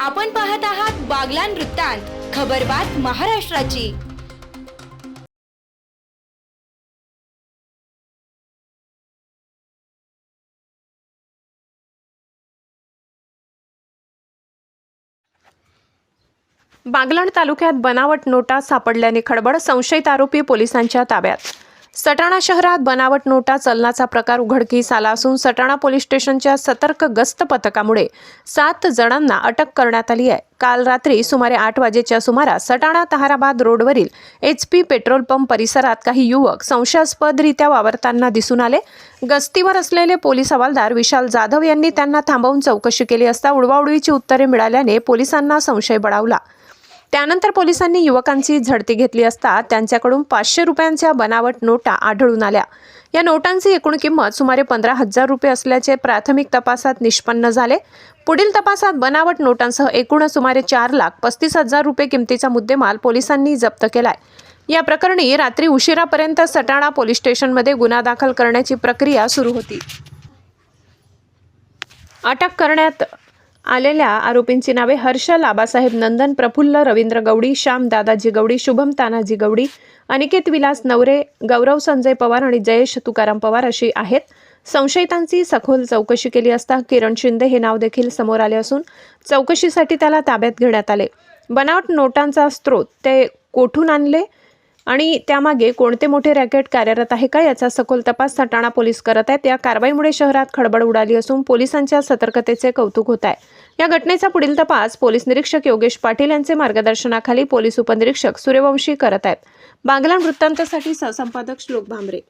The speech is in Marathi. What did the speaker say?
आपण पाहत आहात बागलान वृत्तांत खबरबात महाराष्ट्राची. बागलाण तालुक्यात बनावट नोटा सापडल्याने खडबड संशयित आरोपी पोलिसांच्या ताब्यात. सटाणा शहरात बनावट नोटा चलनाचा प्रकार उघडकीस आला असून सटाणा पोलीस स्टेशनच्या सतर्क गस्त पथकामुळे सात जणांना अटक करण्यात आली आहे. काल रात्री सुमारे आठ वाजेच्या सुमारास सटाणा तहाराबाद रोडवरील एच पी पेट्रोल पंप परिसरात काही युवक संशयास्पदरित्या वावरताना दिसून आले. गस्तीवर असलेले पोलीस हवालदार विशाल जाधव यांनी त्यांना थांबवून चौकशी केली असता उडवाउडवीची उत्तरे मिळाल्याने पोलिसांना संशय बळावला. त्यानंतर पोलिसांनी युवकांची झडती घेतली असता त्यांच्याकडून पाचशे रुपयांच्या बनावट नोटा आढळून आल्या. या नोटांची एकूण किंमत सुमारे पंधरा हजार रुपये असल्याचे प्राथमिक तपासात निष्पन्न झाले. पुढील तपासात बनावट नोटांसह एकूण सुमारे चार लाख पस्तीस हजार रुपये किमतीचा मुद्देमाल पोलिसांनी जप्त केलाय. या प्रकरणी रात्री उशिरापर्यंत सटाणा पोलीस स्टेशनमध्ये गुन्हा दाखल करण्याची प्रक्रिया सुरू होती. अटक करण्यात आलेल्या आरोपींची नावे हर्ष लाबासाहेब नंदन प्रफुल्ल रवींद्र गवडी श्याम दादाजी गवडी शुभम तानाजी गवडी अनिकेत विलास नवरे गौरव संजय पवार आणि जयेश तुकाराम पवार अशी आहेत. संशयितांची सखोल चौकशी केली असता किरण शिंदे हे नाव देखील समोर आले असून चौकशीसाठी त्याला ताब्यात घेण्यात आले. बनावट नोटांचा स्रोत ते कोठून आणले? आणि त्यामागे कोणते मोठे रॅकेट कार्यरत आहे का याचा सखोल तपास सटाणा पोलीस करत आहेत. या कारवाईमुळे शहरात खडबड उडाली असून पोलिसांच्या सतर्कतेचे कौतुक होत आहे. या घटनेचा पुढील तपास पोलीस निरीक्षक योगेश पाटील यांचे मार्गदर्शनाखाली पोलीस उपनिरीक्षक सूर्यवंशी करत आहेत. बांगला वृत्तांतासाठी सहसंपादक श्लोक भांबरे